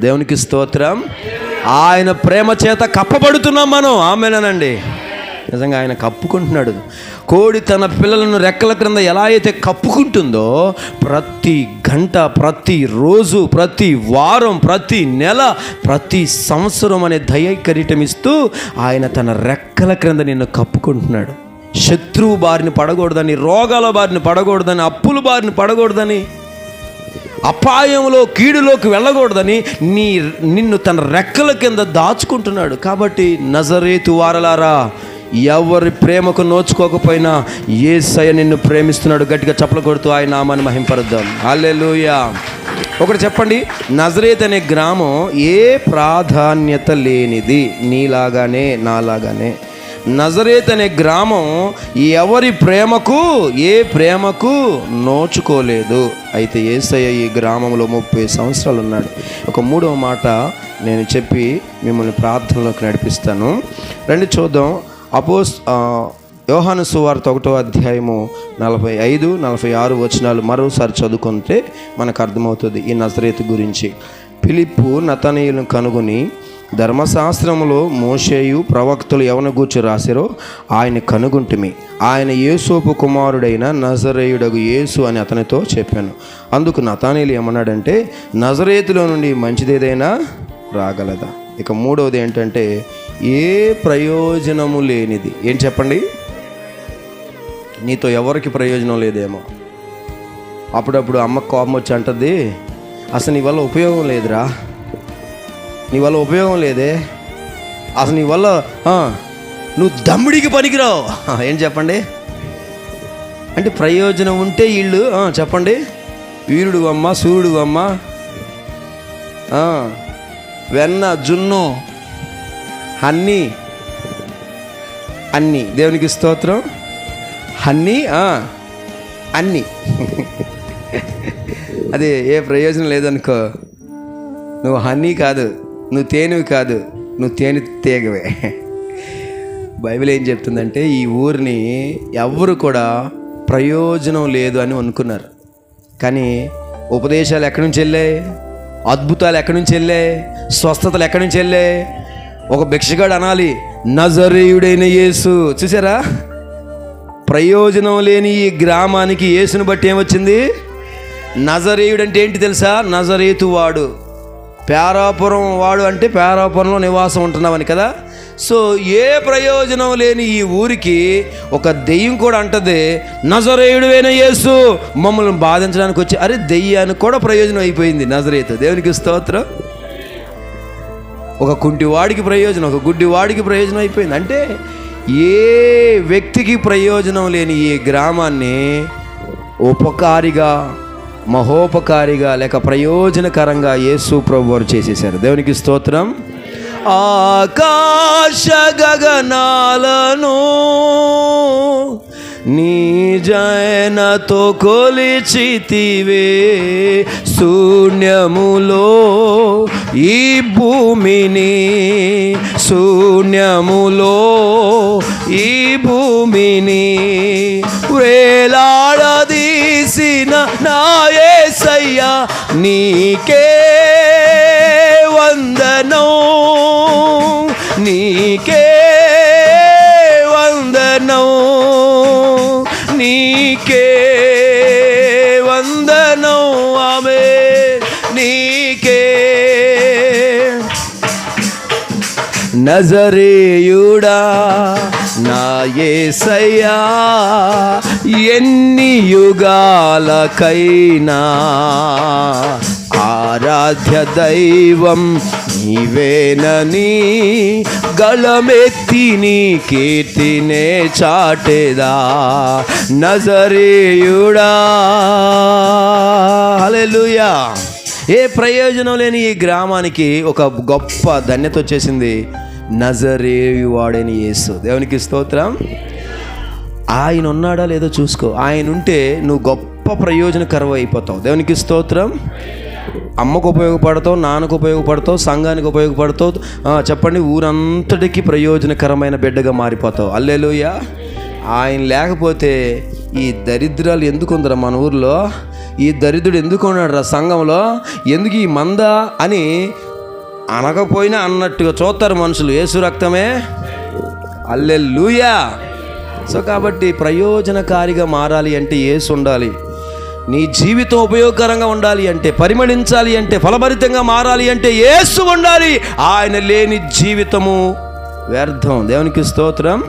దేవునికి స్తోత్రం. ఆయన ప్రేమ చేత కప్పబడుతున్నాం మనం. ఆమెనండి నిజంగా ఆయన కప్పుకుంటున్నాడు. కోడి తన పిల్లలను రెక్కల క్రింద ఎలా అయితే కప్పుకుంటుందో ప్రతి గంట ప్రతి రోజు ప్రతి వారం ప్రతి నెల ప్రతి సంవత్సరం అనే దయ ఇస్తూ ఆయన తన రెక్కల క్రింద నిన్ను కప్పుకుంటున్నాడు. శత్రువు బారిని పడకూడదని రోగాల బారిని పడకూడదని అప్పుల బారిని పడకూడదని అపాయంలో కీడులోకి వెళ్ళకూడదని నీ నిన్ను తన రెక్కల కింద దాచుకుంటున్నాడు. కాబట్టి నజరేతు వారలారా ఎవరి ప్రేమకు నోచుకోకపోయినా ఏ సయ నిన్ను ప్రేమిస్తున్నాడు. గట్టిగా చప్పలు కొడుతూ ఆయన నామాన్ని మహింపరుద్దాం. అల్లెలుయా ఒకటి చెప్పండి. నజరేత్ అనే గ్రామం ఏ ప్రాధాన్యత లేనిది. నీలాగానే నాలాగానే. నజరేత్ అనే గ్రామం ఎవరి ప్రేమకు ఏ ప్రేమకు నోచుకోలేదు. అయితే ఏసయ్య ఈ గ్రామంలో ముప్పై సంవత్సరాలు ఉన్నాడు. ఒక మూడవ మాట నేను చెప్పి మిమ్మల్ని ప్రార్థనలోకి నడిపిస్తాను. రండి చూద్దాం. అపోస్ యోహాను సువార్త ఒకటో అధ్యాయము నలభై ఐదు నలభై ఆరు వచనాలు మరోసారి చదువుకుంటే మనకు అర్థమవుతుంది ఈ నజరేతు గురించి. పిలిప్పు నతనీయులను కనుగొని ధర్మశాస్త్రములో మోషేయు ప్రవక్తలు ఎవరిని గూర్చి రాశారో ఆయన కనుగుంటిమి. ఆయన యేసోపు కుమారుడైన నజరేయుడగు యేసు అని అతనితో చెప్పాను. అందుకు నతానీలు ఏమన్నాడంటే నజరేతులో నుండి మంచిదేదైనా రాగలదా? ఇక మూడవది ఏంటంటే ఏ ప్రయోజనము లేనిది. ఏం చెప్పండి? నీతో ఎవరికి ప్రయోజనం లేదేమో? అప్పుడప్పుడు అమ్మ కోపం వచ్చి అంటది అసలు నీ వల్ల ఉపయోగం లేదురా. నీ వల్ల ఉపయోగం లేదే. అసలు నీ వల్ల నువ్వు దమ్ముడికి పనికిరావు. ఏం చెప్పండి? అంటే ప్రయోజనం ఉంటే వీళ్ళు చెప్పండి. వీరుడు అమ్మ సూర్యుడు అమ్మ వెన్న జున్ను హన్నీ అన్నీ. దేవునికి స్తోత్రం. హన్నీ అన్నీ. అదే ఏ ప్రయోజనం లేదనుకో. నువ్వు హనీ కాదు. నువ్వు తేనెవి కాదు నువ్వు తేనె తీగవే. బైబిల్ ఏం చెప్తుందంటే ఈ ఊరిని ఎవరు కూడా ప్రయోజనం లేదు అని అనుకున్నారు. కానీ ఉపదేశాలు ఎక్కడి నుంచి వెళ్ళాయి? అద్భుతాలు ఎక్కడి నుంచి వెళ్ళాయి? స్వస్థతలు ఎక్కడి నుంచి వెళ్ళాయి? ఒక భిక్షగాడు అనాలి నజరేయుడైన యేసు. చూసారా? ప్రయోజనం లేని ఈ గ్రామానికి యేసును బట్టి ఏమొచ్చింది? నజరేయుడు అంటే ఏంటి తెలుసా? నజరేతువాడు. పేరాపురం వాడు అంటే పేరాపురంలో నివాసం ఉంటున్నామని కదా. సో ఏ ప్రయోజనం లేని ఈ ఊరికి ఒక దెయ్యం కూడా అంటది నజరేయుడువైన యేసు మమ్మల్ని బాధించడానికి వచ్చి అరే దెయ్యానికి కూడా ప్రయోజనం అయిపోయింది నజరేత. దేవునికి స్తోత్రం. ఒక కుంటివాడికి ప్రయోజనం ఒక గుడ్డివాడికి ప్రయోజనం అయిపోయింది. అంటే ఏ వ్యక్తికి ప్రయోజనం లేని ఈ గ్రామాన్ని ఉపకారిగా మహోపకారిగా లేక ప్రయోజనకరంగా యేసు ప్రభు వారు చేసేసారు దేవునికి స్తోత్రం. ఆకాశ గగనాలను నీ జయనతో కొలిచితివే. శూన్యములో ఈ భూమిని శూన్యములో ఈ భూమిని నాయసయ్యా నీకే వందనం నీకే వందనం నీకే వందనం ఆమె నీకే నజరేయుడా నా యేసయ్యా ఎన్ని యుగాలకైనా ఆరాధ్య దైవం నీవేనని గళమెత్తి నీ కీర్తినే చాటేదా నజరేయుడా. హల్లెలూయా. ఏ ప్రయోజనం లేని ఈ గ్రామానికి ఒక గొప్ప ధన్యత వచ్చేసింది. నజరేయువాడని యేసు. దేవునికి స్తోత్రం. ఆయన ఉన్నాడా లేదో చూసుకో. ఆయన ఉంటే నువ్వు గొప్ప ప్రయోజనకరం అయిపోతావు. దేవునికి స్తోత్రం. అమ్మకు ఉపయోగపడతావు నాన్నకు ఉపయోగపడతావు సంఘానికి ఉపయోగపడతావు. చెప్పండి ఊరంతటికి ప్రయోజనకరమైన బిడ్డగా మారిపోతావు. అల్లెలుయ. ఆయన లేకపోతే ఈ దరిద్రాలు ఎందుకు ఉందిరా మన ఊర్లో? ఈ దరిద్రుడు ఎందుకు ఉన్నాడు రా సంఘంలో? ఎందుకు ఈ మంద అని అనకపోయినా అన్నట్టుగా చూస్తారు మనుషులు. ఏసు రక్తమే? అల్లె లూయా సో కాబట్టి ప్రయోజనకారిగా మారాలి అంటే ఏసు ఉండాలి. నీ జీవితం ఉపయోగకరంగా ఉండాలి అంటే పరిమళించాలి అంటే ఫలభరితంగా మారాలి అంటే ఏసు ఉండాలి. ఆయన లేని జీవితము వ్యర్థం. దేవునికి స్తోత్రం.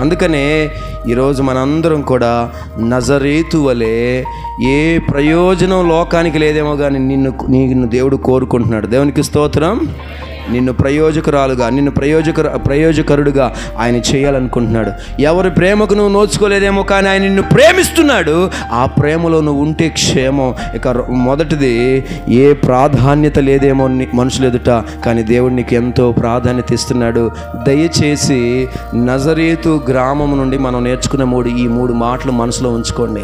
అందుకనే ఈరోజు మనందరం కూడా నజరేతు వలె ఏ ప్రయోజనం లోకానికి లేదేమో కానీ నిన్ను నిన్ను దేవుడు కోరుకుంటున్నాడు. దేవునికి స్తోత్రం. నిన్ను ప్రయోజకురాలుగా నిన్ను ప్రయోజక ప్రయోజకరుడుగా ఆయన చేయాలనుకుంటున్నాడు. ఎవరి ప్రేమకు నువ్వు నోచుకోలేదేమో కానీ ఆయన నిన్ను ప్రేమిస్తున్నాడు. ఆ ప్రేమలో నువ్వు ఉంటే క్షేమం. ఇక మొదటిది ఏ ప్రాధాన్యత లేదేమో మనుషులు ఎదుట కానీ దేవుడు నీకు ఎంతో ప్రాధాన్యత ఇస్తున్నాడు. దయచేసి నజరేతు గ్రామం నుండి మనం నేర్చుకున్న మూడు ఈ మూడు మాటలు మనసులో ఉంచుకోండి.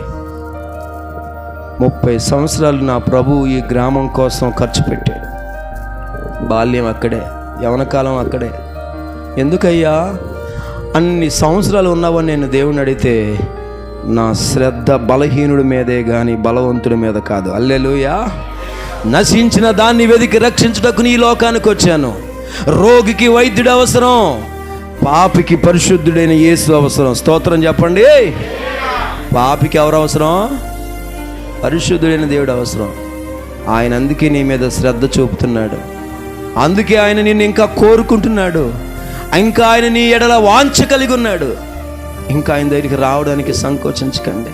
ముప్పై సంవత్సరాలు నా ప్రభు ఈ గ్రామం కోసం ఖర్చు పెట్టాడు. బాల్యం అక్కడే యవనకాలం అక్కడే. ఎందుకయ్యా? అన్ని సంవత్సరాలు ఉన్నావని నేను దేవుని అడిగితే నా శ్రద్ధ బలహీనుడి మీదే కానీ బలవంతుడి మీద కాదు. అల్లెలుయా. నశించిన దాన్ని వెతికి రక్షించుటకు నీ లోకానికి వచ్చాను. రోగికి వైద్యుడు అవసరం పాపికి పరిశుద్ధుడైన యేసు అవసరం. స్తోత్రం చెప్పండి. పాపికి ఎవరు అవసరం? పరిశుద్ధుడైన దేవుడు అవసరం. ఆయన అందుకే నీ మీద శ్రద్ధ చూపుతున్నాడు. అందుకే ఆయన నిన్ను ఇంకా కోరుకుంటున్నాడు. ఇంకా ఆయన నీ ఎడల వాంఛ కలిగి ఉన్నాడు. ఇంకా ఆయన దగ్గరికి రావడానికి సంకోచించకండి.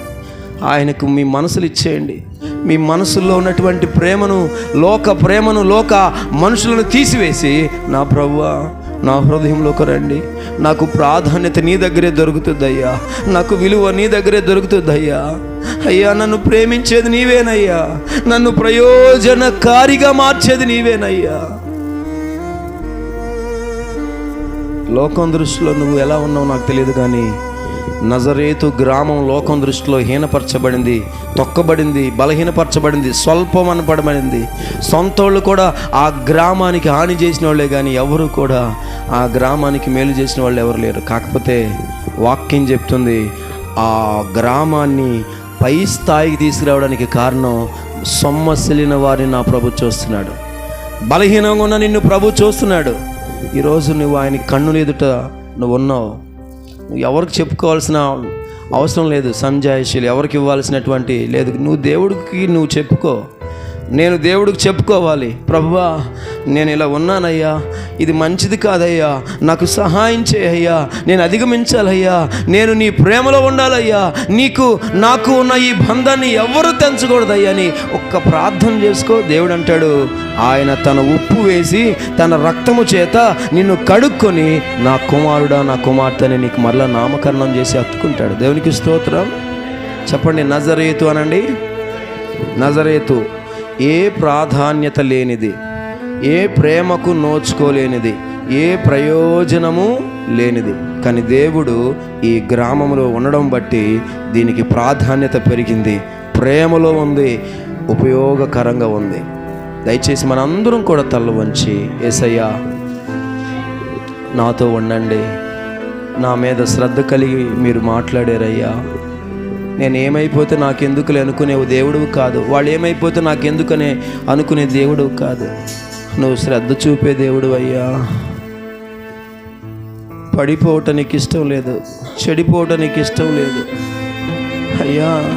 ఆయనకు మీ మనసులు ఇచ్చేయండి. మీ మనసుల్లో ఉన్నటువంటి ప్రేమను లోక ప్రేమను లోక మనుషులను తీసివేసి నా ప్రభువా నా హృదయంలోకి రండి. నాకు ప్రాధాన్యత నీ దగ్గరే దొరుకుతుందయ్యా. నాకు విలువ నీ దగ్గరే దొరుకుతుందయ్యా. అయ్యా నన్ను ప్రేమించేది నీవేనయ్యా. నన్ను ప్రయోజనకారిగా మార్చేది నీవేనయ్యా. లోకం దృష్టిలో నువ్వు ఎలా ఉన్నావు నాకు తెలియదు కానీ నజరేతు గ్రామం లోకం దృష్టిలో హీనపరచబడింది తొక్కబడింది బలహీనపరచబడింది స్వల్పం అనపడబడింది సొంతోళ్ళు కూడా ఆ గ్రామానికి హాని చేసిన వాళ్ళే కానీ ఎవరు కూడా ఆ గ్రామానికి మేలు చేసిన వాళ్ళు ఎవరు లేరు. కాకపోతే వాక్యం చెప్తుంది ఆ గ్రామాన్ని పై స్థాయికి తీసుకురావడానికి కారణం సొమ్మసిలిన వారిని నా ప్రభు చూస్తున్నాడు. బలహీనంగా ఉన్న నిన్ను ప్రభు చూస్తున్నాడు. ఈరోజు నువ్వు ఆయన కన్నులు ఎదుట నువ్వు ఉన్నావు. నువ్వు ఎవరికి చెప్పుకోవాల్సిన అవసరం లేదు సంజాయిషీలు ఎవరికి ఇవ్వాల్సినటువంటి లేదు. నువ్వు దేవుడికి నువ్వు చెప్పుకో. నేను దేవుడికి చెప్పుకోవాలి. ప్రభువా నేను ఇలా ఉన్నానయ్యా. ఇది మంచిది కాదయ్యా. నాకు సహాయం చేయయ్యా. నేను అధిగమించాలయ్యా. నేను నీ ప్రేమలో ఉండాలయ్యా. నీకు నాకు ఉన్న ఈ బంధాన్ని ఎవరు తెంచకూడదయ్యా అని ఒక్క ప్రార్థన చేసుకో. దేవుడు అంటాడు ఆయన తన ఉప్పు వేసి తన రక్తము చేత నిన్ను కడుక్కొని నా కుమారుడా నా కుమార్తెని నీకు మరలా నామకరణం చేసి హత్తుకుంటాడు దేవునికి స్తోత్రం. చెప్పండి నజరేతు అనండి. నజరేతు ఏ ప్రాధాన్యత లేనిది ఏ ప్రేమకు నోచుకోలేనిది ఏ ప్రయోజనము లేనిది. కానీ దేవుడు ఈ గ్రామంలో ఉండడం బట్టి దీనికి ప్రాధాన్యత పెరిగింది. ప్రేమలో ఉంది ఉపయోగకరంగా ఉంది. దయచేసి మనందరం కూడా తల్ల వంచి ఏసయ్యా నాతో ఉండండి. నా మీద శ్రద్ధ కలిగి మీరు మాట్లాడారయ్యా. నేను ఏమైపోతే నాకెందుకులే అనుకునే దేవుడు కాదు. వాళ్ళు ఏమైపోతే నాకెందుకనే అనుకునే దేవుడు కాదు. నువ్వు శ్రద్ధ చూపే దేవుడు అయ్యా పడిపోవటానికి ఇష్టం లేదు. చెడిపోవటానికి ఇష్టం లేదు. అయ్యా